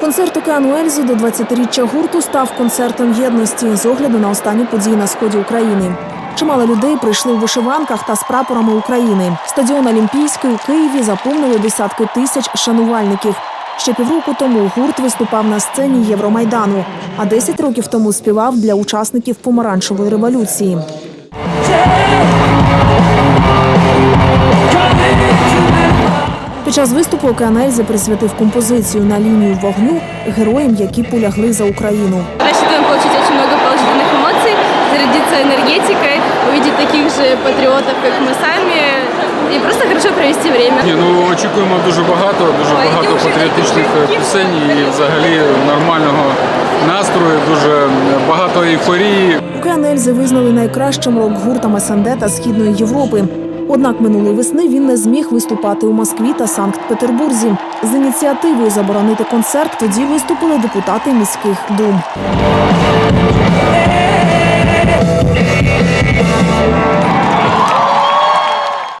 Концерт океану Ельзи до 20-річчя гурту став концертом єдності з огляду на останні події на сході України. Чимало людей прийшли у вишиванках та з прапорами України. Стадіон Олімпійський у Києві заповнили десятки тисяч шанувальників. Ще півроку тому гурт виступав на сцені Євромайдану, а 10 років тому співав для учасників помаранчевої революції. час виступу Океанельзи присвятив композицію на лінію вогню героям, які полягли за Україну. Рассчитываем получить очень много положительных эмоций, зарядиться энергетикой, увидеть таких же патриотов, как мы сами, и просто хорошо провести время. Ні, ну очікуємо дуже багато, дуже Ой, багато дуже патріотичних такі. пісень і взагалі нормального настрою, дуже багато ейфорії. Океанельзи визнали найкращим рок-гуртом СНД та Східної Європи. Однак минулої весни він не зміг виступати у Москві та Санкт-Петербурзі. З ініціативою заборонити концерт тоді виступили депутати міських дум.